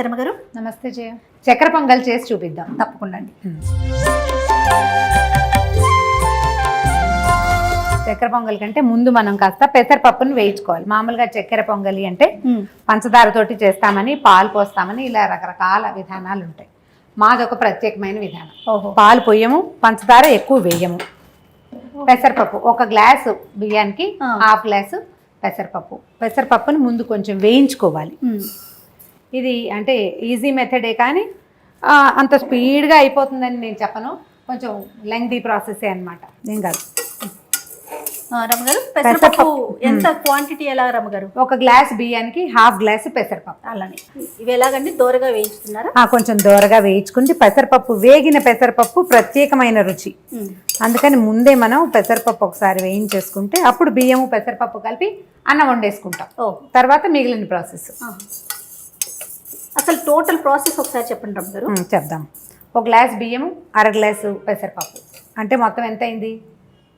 నమస్తే రమ్మగారు నమస్తే జయ. చక్కెర పొంగల్ చేసి చూపిద్దాం. తప్పకుండా అండి చక్కెర పొంగల్ కంటే ముందు మనం కాస్త పెసరపప్పును వేయించుకోవాలి. మామూలుగా చక్కెర పొంగలి అంటే పంచదారతోటి చేస్తామని పాలు పోస్తామని ఇలా రకరకాల విధానాలు ఉంటాయి. మాది ఒక ప్రత్యేకమైన విధానం. ఓహో. పాలు పొయ్యము పంచదార ఎక్కువ వేయము. పెసరపప్పు. ఒక గ్లాసు బియ్యానికి. హాఫ్ గ్లాసు పెసరపప్పు. పెసరపప్పుని ముందు కొంచెం వేయించుకోవాలి. ఇది అంటే ఈజీ మెథడే కానీ అంత స్పీడ్గా అయిపోతుందని నేను చెప్పను. కొంచెం లెంగ్దీ ప్రాసెసే అనమాట ఏం కాదు. రమ్మగారు పెసరపప్పు ఎంత క్వాంటిటీ ఎలా రమ్మగారు ఒక గ్లాస్ బియ్యానికి హాఫ్ గ్లాస్ పెసరపప్పు. అలానే. ఇవి ఎలాగండి? దోరగా వేయించుతున్నారా? ఆ, కొంచెం దోరగా వేయించుకుంది పెసరపప్పు వేగిన పెసరపప్పు ప్రత్యేకమైన రుచి. అందుకని ముందే మనం పెసరపప్పు ఒకసారి వేయించేసుకుంటే అప్పుడు బియ్యము పెసరపప్పు కలిపి అన్నం వండేసుకుంటాం. తర్వాత మిగిలిన ప్రాసెస్. అసలు టోటల్ ప్రాసెస్ ఒకసారి చెప్పండి ఉమ్, చెప్దాం. ఒక గ్లాస్ బియ్యము అర గ్లాసు పెసరపప్పు. అంటే మొత్తం ఎంత అయింది?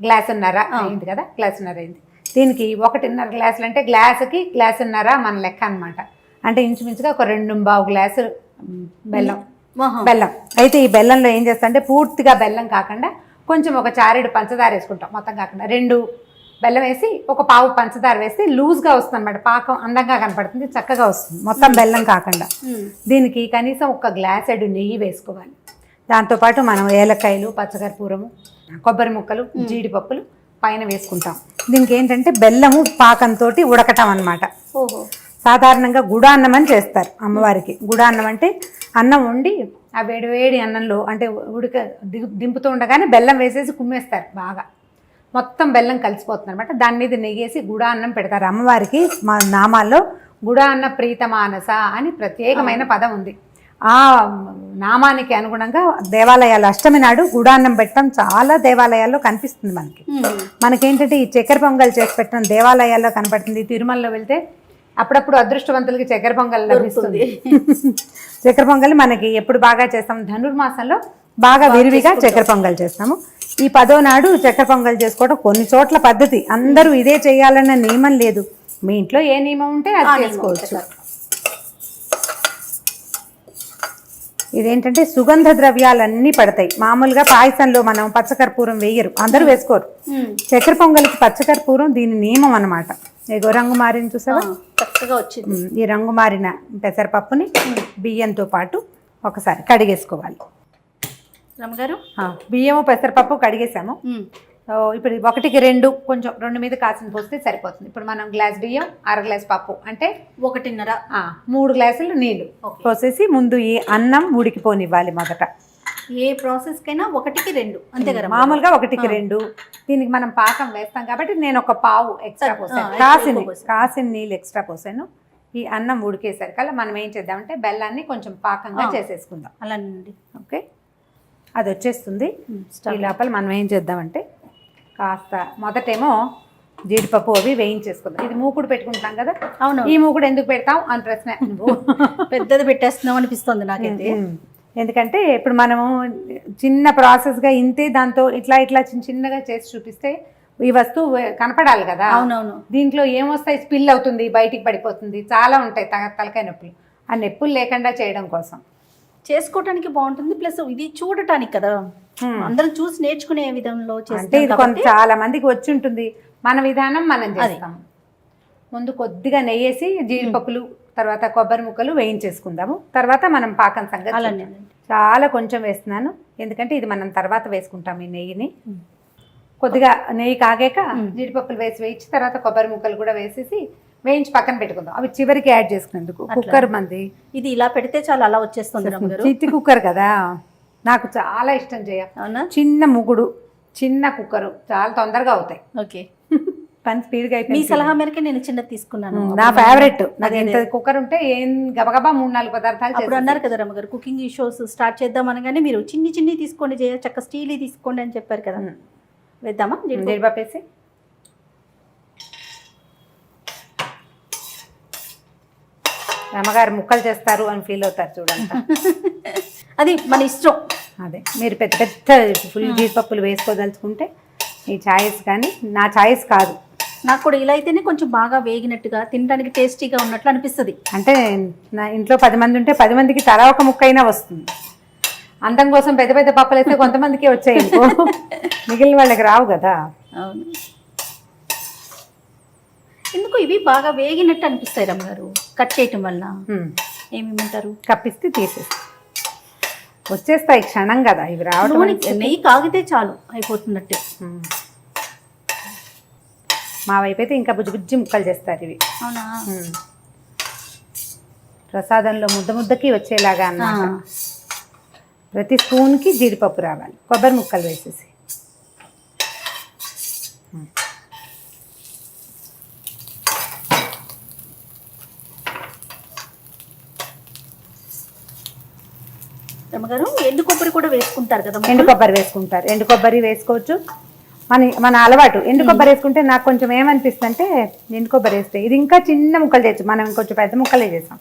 గ్లాసున్నర అయింది కదా? గ్లాసున్నర అయింది. దీనికి ఒకటిన్నర గ్లాసులు అంటే గ్లాసుకి గ్లాసున్నర మన లెక్క అన్నమాట. అంటే ఇంచుమించుగా ఒక రెండు బావు గ్లాసు బెల్లం. బెల్లం. అయితే ఈ బెల్లంలో ఏం చేస్తా అంటే పూర్తిగా బెల్లం కాకుండా కొంచెం ఒక చారెడు పంచదార వేసుకుంటాం. మొత్తం కాకుండా రెండు బెల్లం వేసి ఒక పావు పంచదార వేస్తే లూజ్గా వస్తుంది అనమాట పాకం అందంగా కనపడుతుంది చక్కగా వస్తుంది. మొత్తం బెల్లం కాకుండా. దీనికి కనీసం ఒక గ్లాసెడు నెయ్యి వేసుకోవాలి. దాంతోపాటు మనం ఏలక్కాయలు పచ్చకర్పూరము కొబ్బరి ముక్కలు జీడిపప్పులు పైన వేసుకుంటాం. దీనికి ఏంటంటే బెల్లము పాకంతో ఉడకటం అన్నమాట. ఓహో. సాధారణంగా గుడాన్నం అని చేస్తారు అమ్మవారికి. గుడాన్నం అంటే అన్నం వండి ఆ వేడి వేడి అన్నంలో అంటే ఉడక దింపుతూ ఉండగానే బెల్లం వేసేసి కుమ్మేస్తారు బాగా. మొత్తం బెల్లం కలిసిపోతుంది అనమాట దాని మీద నెయ్యేసి గుడా అన్నం పెడతారు. అమ్మవారికి మా నామాల్లో గుడా అన్న ప్రీతమానస అని ప్రత్యేకమైన పదం ఉంది. ఆ నామానికి అనుగుణంగా దేవాలయాలు అష్టమి నాడు గుడాన్నం పెట్టడం చాలా దేవాలయాల్లో కనిపిస్తుంది మనకి. మనకేంటంటే ఈ చక్కెర పొంగల్ చేసి పెట్టడం దేవాలయాల్లో కనపడుతుంది. తిరుమలలో వెళ్తే అప్పుడప్పుడు అదృష్టవంతులకి చక్కెర పొంగల్ లభిస్తుంది. చక్కెర పొంగల్ మనకి ఎప్పుడు బాగా చేస్తాం. ధనుర్మాసంలో బాగా విరివిగా చక్కెర పొంగల్ చేస్తాము. ఈ పదో నాడు చక్కెర పొంగల్ చేసుకోవడం కొన్ని చోట్ల పద్ధతి. అందరూ ఇదే చేయాలన్న నియమం లేదు. మీ ఇంట్లో ఏ నియమం ఉంటే అది చేసుకోవచ్చు. ఇదేంటంటే సుగంధ ద్రవ్యాలన్నీ పడతాయి. మామూలుగా పాయసంలో మనం పచ్చకర్పూరం వేయరు. అందరూ వేసుకోరు. చక్కెర పొంగల్కి పచ్చకర్పూరం దీని నియమం అన్నమాట. ఇగో రంగు మారింది చూసావా? చక్కగా వచ్చింది. ఈ రంగు మారిన పెసరపప్పుని బియ్యంతో పాటు ఒకసారి కడిగేసుకోవాలి. రమ్మగారు. బియ్యము పెసరపప్పు కడిగేసాము. ఇప్పుడు ఒకటికి రెండు కొంచెం రెండు మీద కాసిన పోస్తే సరిపోతుంది. ఇప్పుడు మనం గ్లాస్ బియ్యం అర గ్లాస్ పప్పు అంటే ఒకటిన్నర. ఆ, మూడు గ్లాసులు నీళ్ళు ఓకే. పోసేసి ముందు ఈ అన్నం ఉడికిపోనివ్వాలి మొదట. ఏ ప్రాసెస్ కైనా ఒకటికి రెండు అంతే కదా మామూలుగా ఒకటికి రెండు. దీనికి మనం పాకం వేస్తాం కాబట్టి నేను ఒక పావు ఎక్స్ట్రా పోసాను. కాసిన. కాసిన నీళ్ళు ఎక్స్ట్రా పోసాను. ఈ అన్నం ఉడికేసరికల్లా మనం ఏం చేద్దామంటే బెల్లాన్ని కొంచెం పాకంగా. చేసేసుకుందాం. అలానండి ఓకే? అది వచ్చేస్తుంది. ఈ లోపల మనం ఏం చేద్దామంటే కాస్త మొదటేమో జీడిపప్పు అవి వేయించేసుకుందాం. ఇది మూకుడు పెట్టుకుంటాం కదా? అవును. ఈ మూకుడు ఎందుకు పెడతాం అని ప్రశ్న. పెద్దది పెట్టేస్తున్నాం అనిపిస్తుంది నాకైతే. ఎందుకంటే ఇప్పుడు మనము చిన్న ప్రాసెస్గా ఇంతే దాంతో ఇట్లా ఇట్లా చిన్న చిన్నగా చేసి చూపిస్తే ఈ వస్తువు కనపడాలి కదా? అవునవును. దీంట్లో ఏమొస్తాయి? స్పిల్ అవుతుంది బయటికి పడిపోతుంది చాలా ఉంటాయి తలకాయ నొప్పులు. ఆ నొప్పులు లేకుండా చేయడం కోసం. చేసుకోవటానికి బాగుంటుంది ప్లస్ ఇది చూడటానికి కదా. అందరం చూసి నేర్చుకునే విధంలో అంటే చేస్తాం ఇది కొంత చాలా మందికి వచ్చి ఉంటుంది మన విధానం మనం చేస్తాం. ముందు కొద్దిగా నెయ్యేసి జీడిపప్పులు తర్వాత కొబ్బరి ముక్కలు వేయించేసుకుందాము. తర్వాత మనం పాకం సంగతి అలానే. చాలా కొంచెం వేస్తున్నాను. ఎందుకంటే ఇది మనం తర్వాత వేసుకుంటాం ఈ నెయ్యిని. కొద్దిగా నెయ్యి కాగాక. జీడిపప్పులు వేసి వేయించి తర్వాత కొబ్బరి ముక్కలు కూడా వేసేసి వేయించి పక్కన పెట్టుకుందాం. అవి చివరికి యాడ్ చేసుకునేందుకు. కుక్కర్ మంది. ఇది ఇలా పెడితే చాలా అలా వచ్చేస్తుంది చిట్టి కుక్కర్ కదా. నాకు చాలా ఇష్టం చేయ చిన్న ముగుడు చిన్న కుక్కరు చాలా తొందరగా అవుతాయి. ఓకే. పని స్పీడ్గా మీ అయిపోయింది సలహా మేరకే నేను చిన్నది తీసుకున్నాను. నా ఫేవరెట్ నాకు ఎంత కుక్కర్ ఉంటే ఏం గబగబా మూడు నాలుగు పదార్థాలు అప్పుడు చేసేసి. అన్నారు కదా రమ్మగారు కుకింగ్ షోస్ స్టార్ట్ చేద్దాం అనగానే మీరు చిన్ని చిన్ని తీసుకోండి జయ చక్క స్టీల్ తీసుకోండి అని చెప్పారు కదా. వేద్దామా? జీడిపప్పు? జీడిపప్పు వేసి అమ్మగారు ముక్కలు చేస్తారు అని ఫీల్ అవుతారు చూడండి. అది మన ఇష్టం. అదే మీరు పెద్ద పెద్ద ఫుల్ జీడిపప్పులు వేసుకోదలుచుకుంటే ఈ ఛాయిస్ కానీ నా ఛాయిస్ కాదు. నాకు కూడా ఇలా అయితేనే కొంచెం బాగా వేగినట్టుగా తినడానికి టేస్టీగా ఉన్నట్లు అనిపిస్తుంది. అంటే నా ఇంట్లో పది మంది ఉంటే పది మందికి తలా ఒక ముక్క అయినా వస్తుంది. అందం కోసం పెద్ద పెద్ద పప్పులు వేస్తే కొంతమందికి వచ్చాయి. మిగిలిన వాళ్ళకి రావు కదా. అవును. ఎందుకు ఇవి బాగా వేగినట్టు అనిపిస్తాయి రమ్మగారు కట్ చేయటం వల్ల. ఏమేమంటారు? కప్పిస్తే తీసేసి వచ్చేస్తాయి క్షణం కదా ఇవి రావడం నెయ్యి కాగితే చాలు అయిపోతున్నట్టే. మా వైపు అయితే ఇంకా బుజ్జి బుజ్జి ముక్కలు చేస్తారు ఇవి. అవునా. ప్రసాదంలో ముద్ద ముద్దకి వచ్చేలాగా అన్నమాట. ప్రతి స్పూన్కి జీడిపప్పు రావాలి. కొబ్బరి ముక్కలు వేసేసి. రమ్మగారు ఎండు కొబ్బరి కూడా వేసుకుంటారు కదా ఎండు కొబ్బరి వేసుకుంటారు. ఎండు కొబ్బరి వేసుకోవచ్చు. మన మన అలవాటు. ఎండు కొబ్బరి వేసుకుంటే నాకు కొంచెం ఏమనిపిస్తుంది అంటే ఎండు కొబ్బరి వేస్తే. ఇది ఇంకా చిన్న ముక్కలు చేయొచ్చు మనం కొంచెం పెద్ద ముక్కలే చేసాం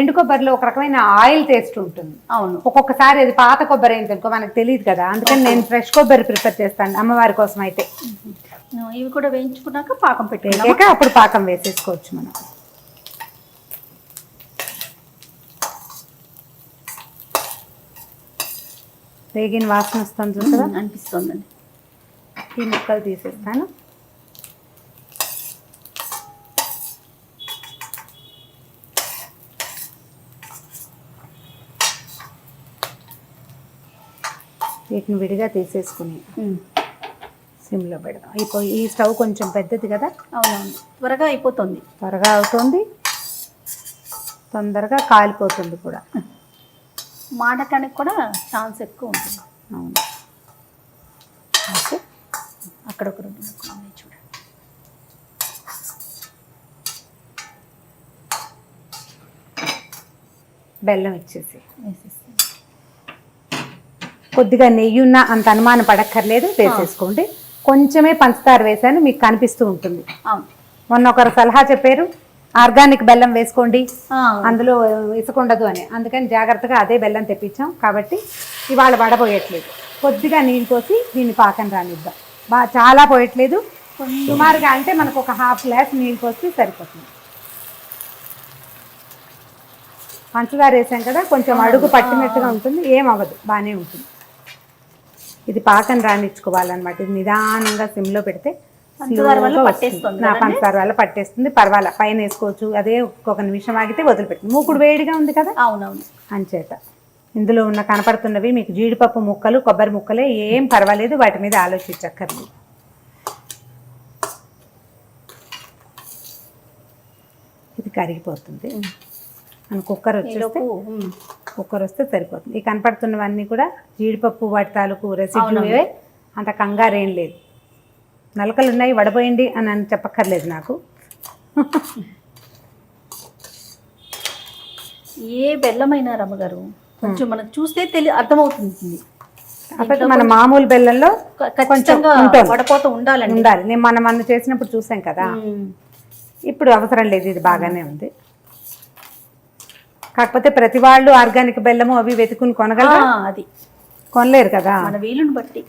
ఎండు కొబ్బరిలో ఒక రకమైన ఆయిల్ టేస్ట్ ఉంటుంది. అవును. ఒక్కొక్కసారి అది పాత కొబ్బరి అయింది అనుకో మనకు తెలియదు కదా. అందుకని నేను ఫ్రెష్ కొబ్బరి ప్రిపేర్ చేస్తాను అమ్మవారి కోసం అయితే. ఇవి కూడా వేయించుకున్నాక పాకం వేసాక అప్పుడు పాకం వేసేసుకోవచ్చు మనం. వేగిన వాసన వస్తుంది చూసారా? అనిపిస్తుందండి. ఈ ముక్కలు తీసేస్తాను. వీటిని విడిగా తీసేసుకుని సిమ్లో పెడదాం. ఇప్పుడు ఈ స్టవ్ కొంచెం పెద్దది కదా? అవునవును. త్వరగా అయిపోతుంది. త్వరగా అవుతుంది. తొందరగా కాలిపోతుంది కూడా. మాడటానికి కూడా ఛాన్స్ ఎక్కువ ఉంటుంది. అవును. ఓకే. అక్కడ ఒక రెండు ముక్కలు చూడండి బెల్లం ఇచ్చేసి. వేసేస్తాను. కొద్దిగా నెయ్యి ఉన్న అంత అనుమానం పడక్కర్లేదు వేసేసుకోండి. కొంచెమే పంచదార వేసాను మీకు కనిపిస్తూ ఉంటుంది. అవును. మొన్న ఒకరు సలహా చెప్పారు ఆర్గానిక్ బెల్లం వేసుకోండి. అందులో ఇసుక ఉండదు అని. అందుకని జాగ్రత్తగా అదే బెల్లం తెప్పించాం. కాబట్టి ఇవాళ వడపోయట్లేదు. కొద్దిగా నీళ్ళు పోసి దీన్ని పాకం రానిద్దాం. బా చాలా పోయట్లేదు. సుమారుగా అంటే మనకు ఒక హాఫ్ గ్లాస్ నీళ్ళు పోస్తే సరిపోతుంది. పంచదార వేసాం కదా కొంచెం అడుగు పట్టినట్టుగా ఉంటుంది. ఏం అవ్వదు. బాగానే ఉంటుంది. ఇది పాకం రానిచ్చుకోవాలన్నమాట. ఇది నిదానంగా సిమ్లో పెడితే నా? పంచదార వల్ల పట్టేస్తుంది. పర్వాలే పైన వేసుకోవచ్చు. అదే ఒక నిమిషం ఆగితే వదిలిపెట్టింది. మూకుడు వేడిగా ఉంది కదా? అవునవును. అంచేత. ఇందులో ఉన్న కనపడుతున్నవి మీకు జీడిపప్పు ముక్కలు కొబ్బరి ముక్కలే ఏం పర్వాలేదు. వాటి మీద ఆలోచించక్కర్లేదు. ఇది కరిగిపోతుంది. మన కుక్కర్ వచ్చేస్తే కుక్కర్ వస్తే సరిపోతుంది. ఈ కనపడుతున్నవన్నీ కూడా జీడిపప్పు వాటి తాలూకు రెసిపీ. అంత కంగారేం లేదు. నలకలు ఉన్నాయి వడపోయండి అని అని చెప్పక్కర్లేదు నాకు. ఏ బెల్లమైనా రమ్మగారు కొంచెం మనకు చూస్తే తెలి అర్థమవుతుంది మన మామూలు బెల్లంలో క- ఖచ్చితంగా ఉంటుంది. వడపోత ఉండాలండి. ఉండాలి. నేను మనం మన చేసినప్పుడు చూసాం కదా. ఇప్పుడు అవసరం లేదు ఇది బాగానే ఉంది. కాకపోతే ప్రతి వాళ్ళు ఆర్గానిక్ బెల్లము అవి వెతుకుని ఆ, కొనగలరా అది. కొనలేరు కదా. మన వీలుని బట్టి.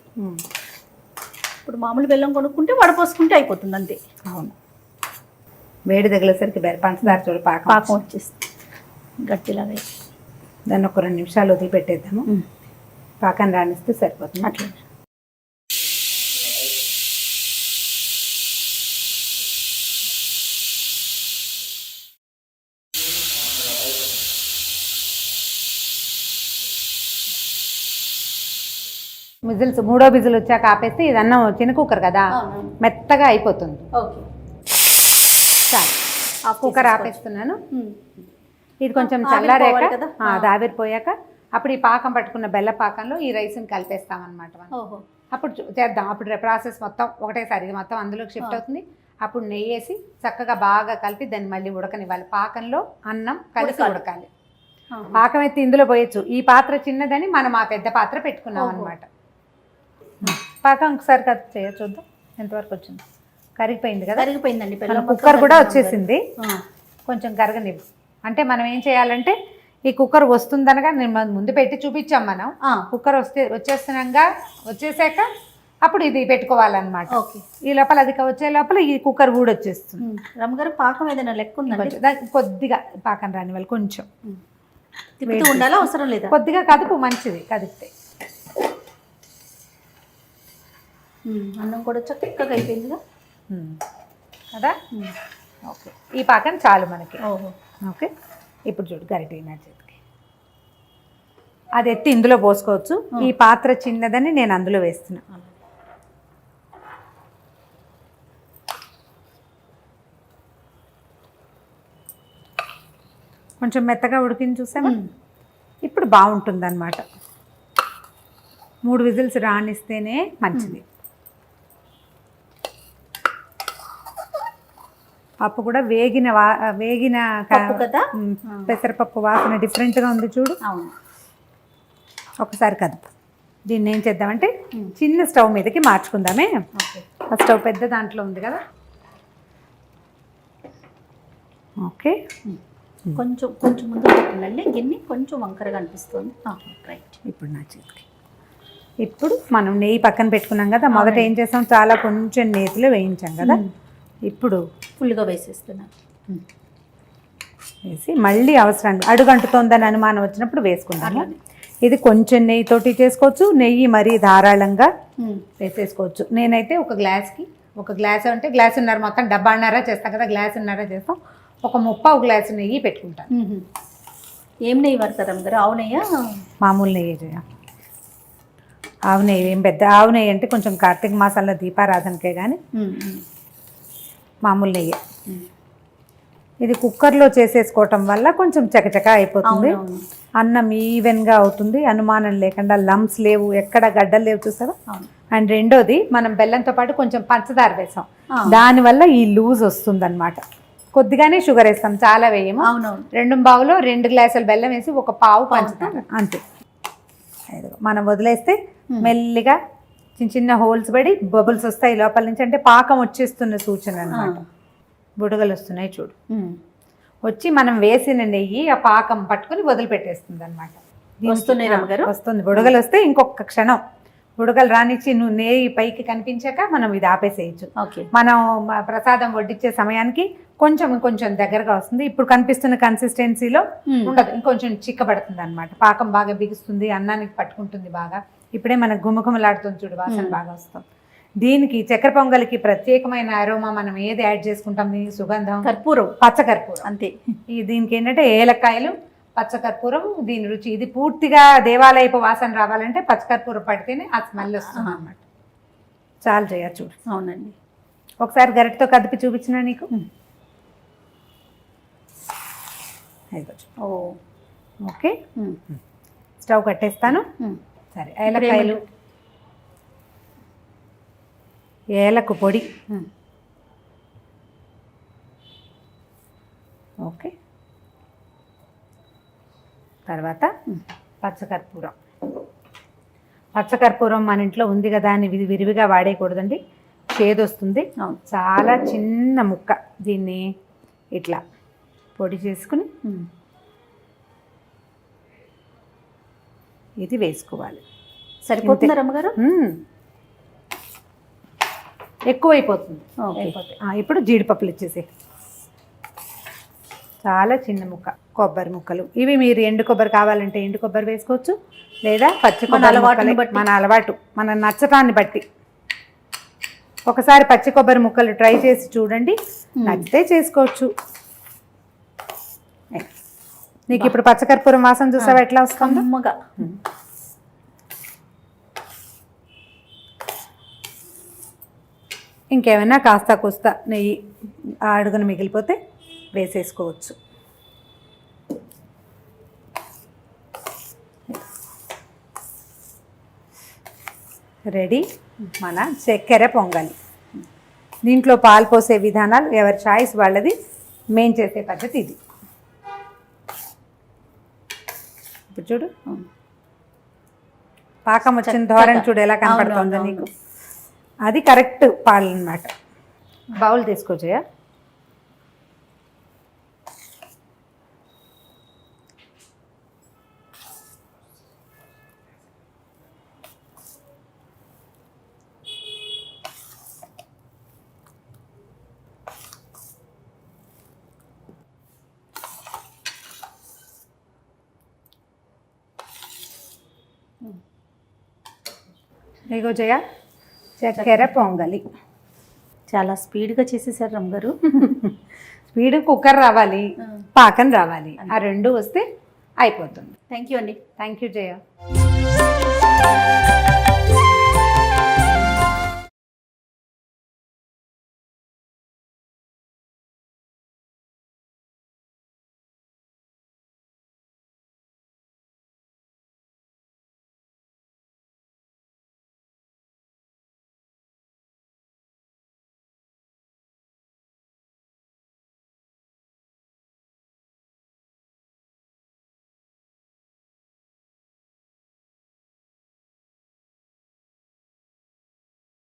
ఇప్పుడు మామూలు బెల్లం కొనుక్కుంటే వడపోసుకుంటే అయిపోతుంది అంతే. అవును. వేడి తగిలేసరికి పంచదార చూడు పాకం పాకం వచ్చేస్తుంది. గట్టిలాగా. దాన్ని ఒక రెండు నిమిషాలు వదిలిపెట్టేద్దాము. ఉమ్, పాకం రానిస్తే సరిపోతుంది. అట్లా. విజిల్స్ మూడో విజిల్ వచ్చాక ఆపేస్తే ఇది అన్నం చిన్న కుక్కర్ కదా. మెత్తగా అయిపోతుంది. చాలు. కుక్కర్. ఆపేస్తున్నాను. ఇది కొంచెం చల్లారాక ఆవిరిపోయాక అప్పుడు ఈ పాకం పట్టుకున్న బెల్ల పాకంలో ఈ రైస్ని కలిపేస్తాం అనమాట మనం. ఓహో. అప్పుడు చేద్దాం. అప్పుడు ప్రాసెస్ మొత్తం ఒకటేసారి ఇది మొత్తం అందులోకి షిఫ్ట్. అవుతుంది. అప్పుడు నెయ్యి వేసి చక్కగా బాగా కలిపి దాన్ని మళ్ళీ ఉడకనివ్వాలి. పాకంలో అన్నం కలిసి ఉడకాలి. పాకం ఎత్తి ఇందులో పోయొచ్చు. ఈ పాత్ర చిన్నదని మనం ఆ పెద్ద పాత్ర పెట్టుకున్నాం. అనమాట పాకం ఒకసారి కట్ చేయ చూద్దాం. ఎంతవరకు వచ్చింది. కరిగిపోయింది కదా? కరిగిపోయిందండి. మన కుక్కర్ కూడా. వచ్చేసింది. కొంచెం కరగనివ్వు. అంటే మనం ఏం చేయాలంటే ఈ కుక్కర్ వస్తుందనగా నేను మన ముందు పెట్టి చూపించాం మనం. కుక్కర్ వస్తే వచ్చేస్తున్నాగా వచ్చేసాక అప్పుడు ఇది పెట్టుకోవాలన్నమాట. ఓకే. ఈ లోపల అది వచ్చే లోపల ఈ కుక్కర్ కూడా వచ్చేస్తుంది. రమ్మగారు పాకం ఏదైనా లెక్క ఉందండి కొద్దిగా పాకం రాని వాళ్ళు కొంచెం ఉండాలా? అవసరం లేదా? కొద్దిగా కదుపు మంచిది. కదిపితే. అన్నం కూడా చక్కగా అయిపోయిందిగా. ఉమ్. కదా. ఓకే. ఈ పాకం చాలు మనకి. ఓకే. ఇప్పుడు చూడు గరిటె నా చేతికి. అది ఎత్తి ఇందులో పోసుకోవచ్చు. ఈ పాత్ర చిన్నదని నేను అందులో వేస్తున్నా. కొంచెం మెత్తగా ఉడికింది చూసామా. ఇప్పుడు బాగుంటుంది అనమాట మూడు విజిల్స్ రానిస్తేనే మంచిది. పప్పు కూడా వేగిన వా వేగిన కదా? పెసరపప్పు వాసన డిఫరెంట్గా ఉంది చూడు. అవును. ఒకసారి కదుపు. దీన్ని ఏం చేద్దామంటే. చిన్న స్టవ్ మీదకి మార్చుకుందామే. ఆ స్టవ్ పెద్ద దాంట్లో ఉంది కదా? ఓకే. కొంచెం కొంచెం ముందు పెట్టండి. గిన్నె కొంచెం వంకరగా అనిపిస్తుంది. రైట్. ఇప్పుడు నా చేతికి. ఇప్పుడు మనం నెయ్యి పక్కన పెట్టుకున్నాం కదా మొదట ఏం చేసాం? చాలా కొంచెం నేతిలో వేయించాం కదా? ఇప్పుడు ఫుల్గా వేసేస్తున్నాను. వేసి మళ్ళీ అవసరాన్ని అడుగంటుతోందని అనుమానం వచ్చినప్పుడు వేసుకుందాము. అలానే. ఇది కొంచెం నెయ్యితోటి చేసుకోవచ్చు నెయ్యి మరీ ధారాళంగా. వేసేసుకోవచ్చు. నేనైతే ఒక గ్లాస్కి ఒక గ్లాస్ అంటే గ్లాస్ ఉన్నారు మొత్తం డబ్బాన్నర చేస్తాం కదా గ్లాస్ ఉన్నర చేస్తాం. ఒక ముప్పావు గ్లాసు నెయ్యి పెట్టుకుంటాను. ఏం నెయ్యి పడతారు రమ్మగారు ఆవు నెయ్యా? మామూలు నెయ్యి చేయ ఆవు నెయ్యి ఏం పెద్ద ఆవు నెయ్యి అంటే కొంచెం కార్తీక మాసాల్లో దీపారాధనకే కానీ మామూలు నెయ్యి. ఇది కుక్కర్లో చేసేసుకోవటం వల్ల కొంచెం చకచక అయిపోతుంది. అన్నం ఈవెన్గా అవుతుంది. అనుమానం లేకుండా లమ్స్ లేవు. ఎక్కడ గడ్డలు లేవు అవును. అండ్ రెండోది మనం బెల్లంతో పాటు కొంచెం పంచదార వేసాం. దానివల్ల ఈ లూజ్ వస్తుంది కొద్దిగానే షుగర్ వేస్తాం. చాలా వేయము. రెండు బావులో రెండు గ్లాసులు బెల్లం వేసి ఒక పావు పంచదార అంతే. మనం వదిలేస్తే మెల్లిగా చిన్న చిన్న హోల్స్ పడి బబుల్స్ వస్తాయి లోపల నుంచి. అంటే పాకం వచ్చేస్తున్న సూచన అన్నమాట. బుడగలు వస్తున్నాయి చూడు. వచ్చి మనం వేసిన నెయ్యి ఆ పాకం పట్టుకుని వదిలిపెట్టేస్తుంది అనమాట వస్తున్నాయి రమ్మగారు. వస్తుంది. బుడగలు వస్తే ఇంకొక క్షణం. బుడగలు రానిచ్చి నువ్వు నెయ్యి పైకి కనిపించాక మనం ఇది ఆపేసేయచ్చు. ఓకే. మనం ప్రసాదం వడ్డించే సమయానికి కొంచెం ఇంకొంచెం దగ్గరగా వస్తుంది. ఇప్పుడు కనిపిస్తున్న కన్సిస్టెన్సీలో. ఉండదు. ఇంకొంచెం చిక్కబడుతుంది అనమాట పాకం బాగా బిగుస్తుంది అన్నానికి పట్టుకుంటుంది బాగా. ఇప్పుడే మనకు గుమగుమలాడుతుంది చూడు వాసన బాగా వస్తుంది. దీనికి చక్కెర పొంగలికి ప్రత్యేకమైన అరోమా మనం ఏది యాడ్ చేసుకుంటాం? దీనికి సుగంధం? కర్పూరం. పచ్చకర్పూరం అంతే. ఈ దీనికి ఏంటంటే ఏలక్కాయలు పచ్చకర్పూరం దీని రుచి. ఇది పూర్తిగా దేవాలయపు వాసన రావాలంటే పచ్చకర్పూరం పడితేనే ఆ స్మెల్ వస్తుంది అనమాట చాలు చేయ చూడు. అవునండి. ఒకసారి గరిటతో కదిపి చూపించిన నీకు? చూడు. ఓ. ఓకే. ఉమ్. స్టవ్ కట్టేస్తాను. సరే ఏలక్కాయలు. ఏలకు పొడి. ఓకే. తర్వాత పచ్చకర్పూరం. పచ్చకర్పూరం మన ఇంట్లో ఉంది కదా అని విరి- విరివిగా వాడేయకూడదండి. చేదు వస్తుంది చాలా చిన్న ముక్క దీన్ని ఇట్లా పొడి చేసుకుని ఇది వేసుకోవాలి సరిపోతుందా రమ్మగారు మ్మ్. ఎక్కువైపోతుంది. ఆ, ఇప్పుడు జీడిపప్పులు ఇచ్చేసి చాలా చిన్న ముక్క కొబ్బరి ముక్కలు ఇవి మీరు ఎండు కొబ్బరి కావాలంటే ఎండు కొబ్బరి వేసుకోవచ్చు లేదా పచ్చి కొబ్బరి. బట్టి. మన అలవాటు మన నచ్చటాన్ని బట్టి ఒకసారి పచ్చి కొబ్బరి ముక్కలు ట్రై చేసి చూడండి నచ్చితే చేసుకోవచ్చు. నీకు ఇప్పుడు పచ్చకర్పూరం వాసన చూసావా? ఎట్లా వస్తుందో? ఇంకేమైనా కాస్త కూస్త నెయ్యి ఆ అడుగున మిగిలిపోతే వేసేసుకోవచ్చు. రెడీ? మన చక్కెర పొంగలి. దీంట్లో పాలు పోసే విధానాలు ఎవరి చాయిస్ వాళ్ళది మేం చేసే పద్ధతి ఇది. ఇప్పుడు చూడు. పాకం వచ్చిన. ధోరణి చూడు ఎలా కనపడుతుందో నీకు. అది కరెక్ట్ పాలు అనమాట బౌల్ తీసుకోవచ్చా ఇగో జయ చక్కెర పొంగలి. చాలా స్పీడ్గా చేసేసారు రమ్మగారు స్పీడ్ కుక్కర్ రావాలి పాకం రావాలి ఆ రెండు వస్తే అయిపోతుంది. థ్యాంక్ యూ అండి. Thank you Jaya.